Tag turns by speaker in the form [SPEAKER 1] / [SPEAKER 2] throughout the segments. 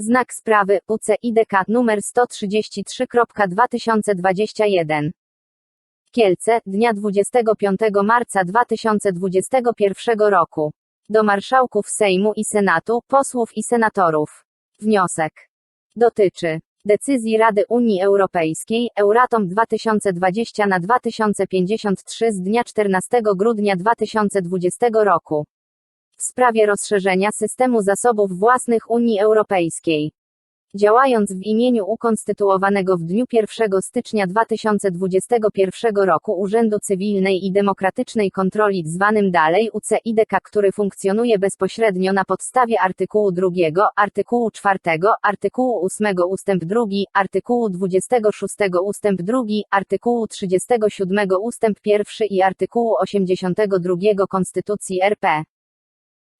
[SPEAKER 1] Znak sprawy UCIDK numer 133.2021. Kielce, dnia 25 marca 2021 roku. Do marszałków Sejmu i Senatu, posłów i senatorów. Wniosek dotyczy decyzji Rady Unii Europejskiej Euratom 2020 na 2053 z dnia 14 grudnia 2020 roku w sprawie rozszerzenia systemu zasobów własnych Unii Europejskiej. Działając w imieniu ukonstytuowanego w dniu 1 stycznia 2021 roku Urzędu Cywilnej i Demokratycznej Kontroli zwanym dalej UCIDK, który funkcjonuje bezpośrednio na podstawie artykułu 2, artykułu 4, artykułu 8 ustęp 2, artykułu 26 ustęp 2, artykułu 37 ustęp 1 i artykułu 82 Konstytucji RP.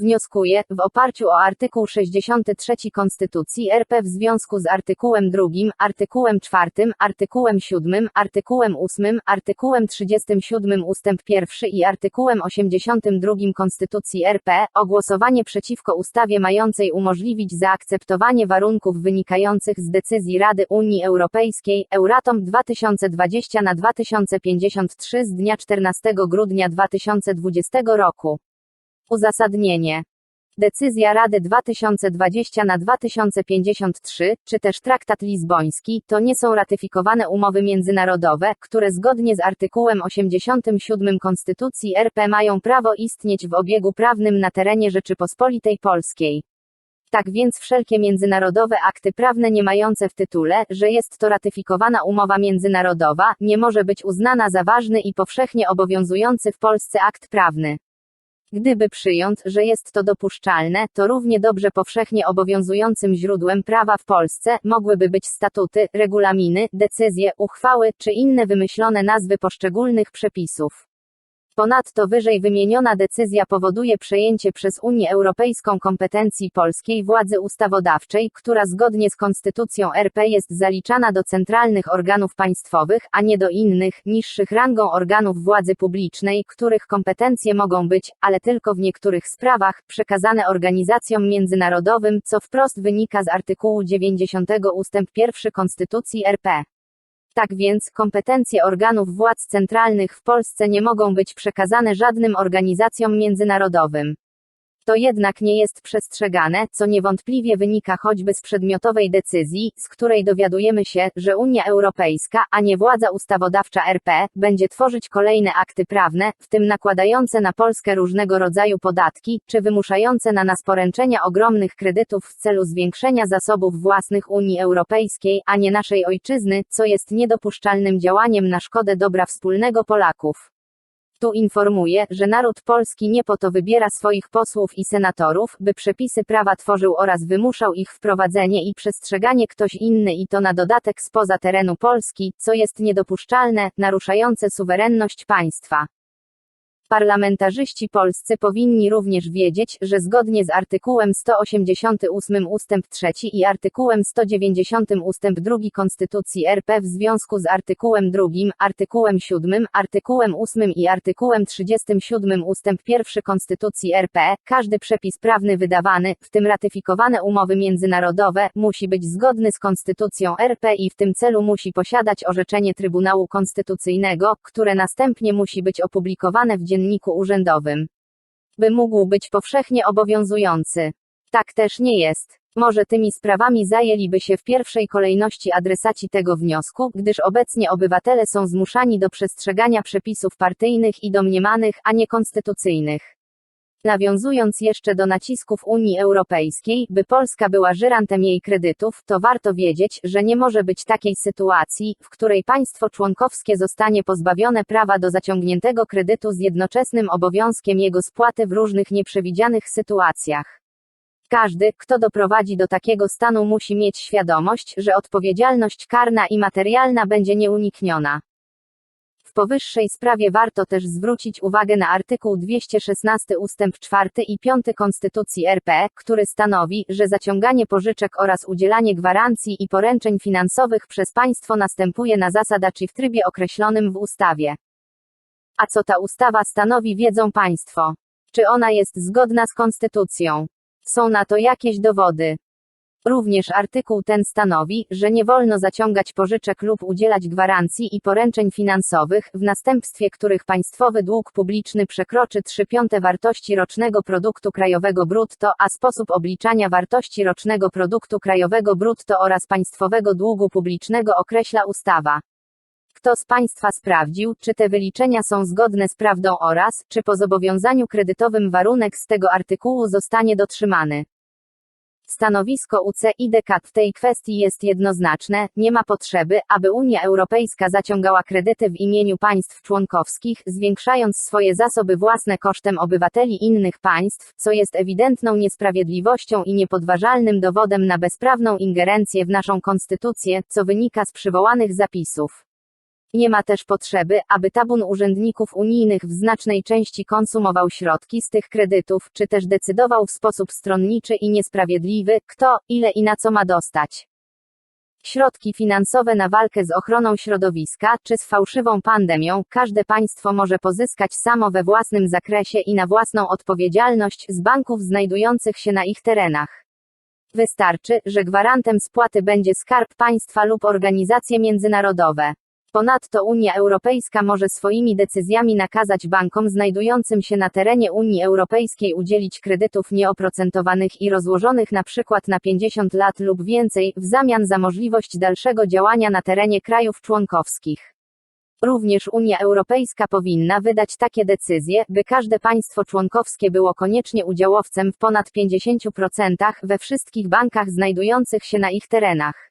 [SPEAKER 1] Wnioskuję, w oparciu o artykuł 63 Konstytucji RP w związku z artykułem 2, artykułem 4, artykułem 7, artykułem 8, artykułem 37 ustęp 1 i artykułem 82 Konstytucji RP, o głosowanie przeciwko ustawie mającej umożliwić zaakceptowanie warunków wynikających z decyzji Rady Unii Europejskiej Euratom 2020 na 2053 z dnia 14 grudnia 2020 roku. Uzasadnienie. Decyzja Rady 2020 na 2053, czy też Traktat Lizboński, to nie są ratyfikowane umowy międzynarodowe, które zgodnie z artykułem 87 Konstytucji RP mają prawo istnieć w obiegu prawnym na terenie Rzeczypospolitej Polskiej. Tak więc wszelkie międzynarodowe akty prawne nie mające w tytule, że jest to ratyfikowana umowa międzynarodowa, nie może być uznana za ważny i powszechnie obowiązujący w Polsce akt prawny. Gdyby przyjąć, że jest to dopuszczalne, to równie dobrze powszechnie obowiązującym źródłem prawa w Polsce mogłyby być statuty, regulaminy, decyzje, uchwały czy inne wymyślone nazwy poszczególnych przepisów. Ponadto wyżej wymieniona decyzja powoduje przejęcie przez Unię Europejską kompetencji polskiej władzy ustawodawczej, która zgodnie z Konstytucją RP jest zaliczana do centralnych organów państwowych, a nie do innych, niższych rangą organów władzy publicznej, których kompetencje mogą być, ale tylko w niektórych sprawach, przekazane organizacjom międzynarodowym, co wprost wynika z artykułu 90 ustęp 1 Konstytucji RP. Tak więc, kompetencje organów władz centralnych w Polsce nie mogą być przekazane żadnym organizacjom międzynarodowym. To jednak nie jest przestrzegane, co niewątpliwie wynika choćby z przedmiotowej decyzji, z której dowiadujemy się, że Unia Europejska, a nie władza ustawodawcza RP, będzie tworzyć kolejne akty prawne, w tym nakładające na Polskę różnego rodzaju podatki, czy wymuszające na nas poręczenia ogromnych kredytów w celu zwiększenia zasobów własnych Unii Europejskiej, a nie naszej ojczyzny, co jest niedopuszczalnym działaniem na szkodę dobra wspólnego Polaków. Tu informuje, że naród polski nie po to wybiera swoich posłów i senatorów, by przepisy prawa tworzył oraz wymuszał ich wprowadzenie i przestrzeganie ktoś inny i to na dodatek spoza terenu Polski, co jest niedopuszczalne, naruszające suwerenność państwa. Parlamentarzyści polscy powinni również wiedzieć, że zgodnie z artykułem 188 ustęp 3 i artykułem 190 ustęp 2 Konstytucji RP w związku z artykułem 2, artykułem 7, artykułem 8 i artykułem 37 ustęp 1 Konstytucji RP, każdy przepis prawny wydawany, w tym ratyfikowane umowy międzynarodowe, musi być zgodny z Konstytucją RP i w tym celu musi posiadać orzeczenie Trybunału Konstytucyjnego, które następnie musi być opublikowane w dzienniku dzienniku urzędowym. By mógł być powszechnie obowiązujący. Tak też nie jest. Może tymi sprawami zajęliby się w pierwszej kolejności adresaci tego wniosku, gdyż obecnie obywatele są zmuszani do przestrzegania przepisów partyjnych i domniemanych, a nie konstytucyjnych. Nawiązując jeszcze do nacisków Unii Europejskiej, by Polska była żyrantem jej kredytów, to warto wiedzieć, że nie może być takiej sytuacji, w której państwo członkowskie zostanie pozbawione prawa do zaciągniętego kredytu z jednoczesnym obowiązkiem jego spłaty w różnych nieprzewidzianych sytuacjach. Każdy, kto doprowadzi do takiego stanu, musi mieć świadomość, że odpowiedzialność karna i materialna będzie nieunikniona. W powyższej sprawie warto też zwrócić uwagę na artykuł 216 ustęp 4 i 5 Konstytucji RP, który stanowi, że zaciąganie pożyczek oraz udzielanie gwarancji i poręczeń finansowych przez państwo następuje na zasadach i w trybie określonym w ustawie. A co ta ustawa stanowi wiedzą państwo? Czy ona jest zgodna z konstytucją? Są na to jakieś dowody? Również artykuł ten stanowi, że nie wolno zaciągać pożyczek lub udzielać gwarancji i poręczeń finansowych, w następstwie których państwowy dług publiczny przekroczy 3 piąte wartości rocznego produktu krajowego brutto, a sposób obliczania wartości rocznego produktu krajowego brutto oraz państwowego długu publicznego określa ustawa. Kto z Państwa sprawdził, czy te wyliczenia są zgodne z prawdą oraz, czy po zobowiązaniu kredytowym warunek z tego artykułu zostanie dotrzymany? Stanowisko UCIDK w tej kwestii jest jednoznaczne, nie ma potrzeby, aby Unia Europejska zaciągała kredyty w imieniu państw członkowskich, zwiększając swoje zasoby własne kosztem obywateli innych państw, co jest ewidentną niesprawiedliwością i niepodważalnym dowodem na bezprawną ingerencję w naszą konstytucję, co wynika z przywołanych zapisów. Nie ma też potrzeby, aby tabun urzędników unijnych w znacznej części konsumował środki z tych kredytów, czy też decydował w sposób stronniczy i niesprawiedliwy, kto, ile i na co ma dostać. Środki finansowe na walkę z ochroną środowiska, czy z fałszywą pandemią, każde państwo może pozyskać samo we własnym zakresie i na własną odpowiedzialność z banków znajdujących się na ich terenach. Wystarczy, że gwarantem spłaty będzie skarb państwa lub organizacje międzynarodowe. Ponadto Unia Europejska może swoimi decyzjami nakazać bankom znajdującym się na terenie Unii Europejskiej udzielić kredytów nieoprocentowanych i rozłożonych na przykład na 50 lat lub więcej, w zamian za możliwość dalszego działania na terenie krajów członkowskich. Również Unia Europejska powinna wydać takie decyzje, by każde państwo członkowskie było koniecznie udziałowcem w ponad 50% we wszystkich bankach znajdujących się na ich terenach.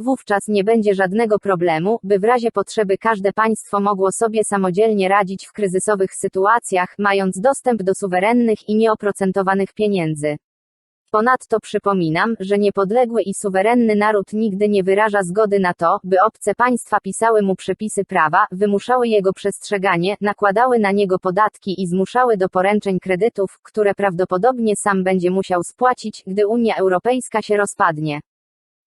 [SPEAKER 1] Wówczas nie będzie żadnego problemu, by w razie potrzeby każde państwo mogło sobie samodzielnie radzić w kryzysowych sytuacjach, mając dostęp do suwerennych i nieoprocentowanych pieniędzy. Ponadto przypominam, że niepodległy i suwerenny naród nigdy nie wyraża zgody na to, by obce państwa pisały mu przepisy prawa, wymuszały jego przestrzeganie, nakładały na niego podatki i zmuszały do poręczeń kredytów, które prawdopodobnie sam będzie musiał spłacić, gdy Unia Europejska się rozpadnie.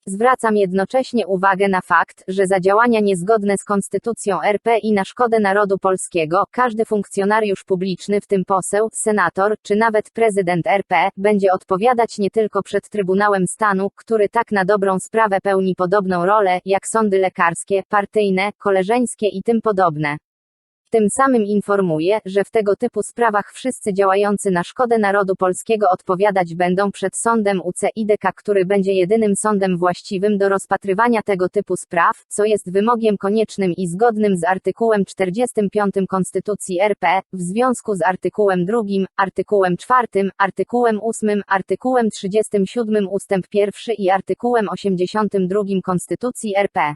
[SPEAKER 1] Zwracam jednocześnie uwagę na fakt, że za działania niezgodne z Konstytucją RP i na szkodę narodu polskiego, każdy funkcjonariusz publiczny, w tym poseł, senator, czy nawet prezydent RP, będzie odpowiadać nie tylko przed Trybunałem Stanu, który tak na dobrą sprawę pełni podobną rolę, jak sądy lekarskie, partyjne, koleżeńskie i tym podobne. Tym samym informuje, że w tego typu sprawach wszyscy działający na szkodę narodu polskiego odpowiadać będą przed sądem UCIDK, który będzie jedynym sądem właściwym do rozpatrywania tego typu spraw, co jest wymogiem koniecznym i zgodnym z artykułem 45 Konstytucji RP, w związku z artykułem 2, artykułem 4, artykułem 8, artykułem 37 ustęp 1 i artykułem 82 Konstytucji RP.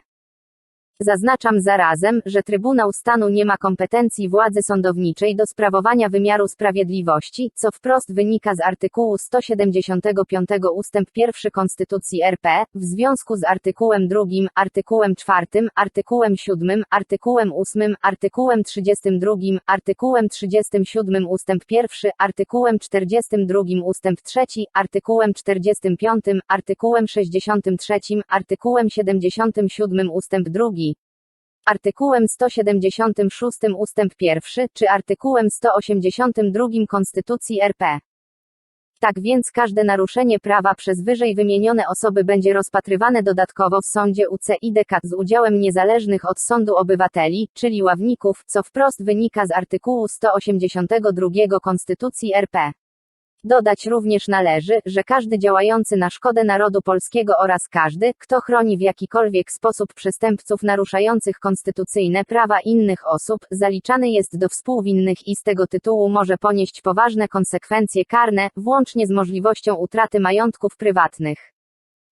[SPEAKER 1] Zaznaczam zarazem, że Trybunał Stanu nie ma kompetencji władzy sądowniczej do sprawowania wymiaru sprawiedliwości, co wprost wynika z artykułu 175 ustęp 1 Konstytucji RP, w związku z artykułem 2, artykułem 4, artykułem 7, artykułem 8, artykułem 32, artykułem 37 ustęp 1, artykułem 42 ustęp 3, artykułem 45, artykułem 63, artykułem 77 ustęp 2, artykułem 176 ustęp 1 czy artykułem 182 Konstytucji RP. Tak więc każde naruszenie prawa przez wyżej wymienione osoby będzie rozpatrywane dodatkowo w sądzie UCIDK z udziałem niezależnych od sądu obywateli, czyli ławników, co wprost wynika z artykułu 182 Konstytucji RP. Dodać również należy, że każdy działający na szkodę narodu polskiego oraz każdy, kto chroni w jakikolwiek sposób przestępców naruszających konstytucyjne prawa innych osób, zaliczany jest do współwinnych i z tego tytułu może ponieść poważne konsekwencje karne, włącznie z możliwością utraty majątków prywatnych.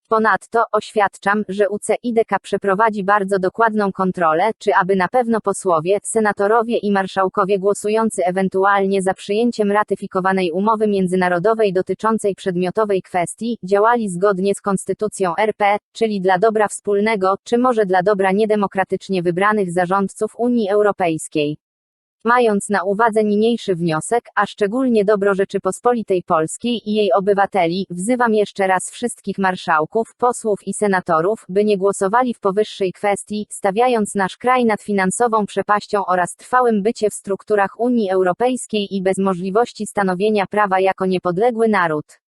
[SPEAKER 1] Ponadto, oświadczam, że UCIDK przeprowadzi bardzo dokładną kontrolę, czy aby na pewno posłowie, senatorowie i marszałkowie głosujący ewentualnie za przyjęciem ratyfikowanej umowy międzynarodowej dotyczącej przedmiotowej kwestii, działali zgodnie z Konstytucją RP, czyli dla dobra wspólnego, czy może dla dobra niedemokratycznie wybranych zarządców Unii Europejskiej. Mając na uwadze niniejszy wniosek, a szczególnie dobro Rzeczypospolitej Polskiej i jej obywateli, wzywam jeszcze raz wszystkich marszałków, posłów i senatorów, by nie głosowali w powyższej kwestii, stawiając nasz kraj nad finansową przepaścią oraz trwałym bycie w strukturach Unii Europejskiej i bez możliwości stanowienia prawa jako niepodległy naród.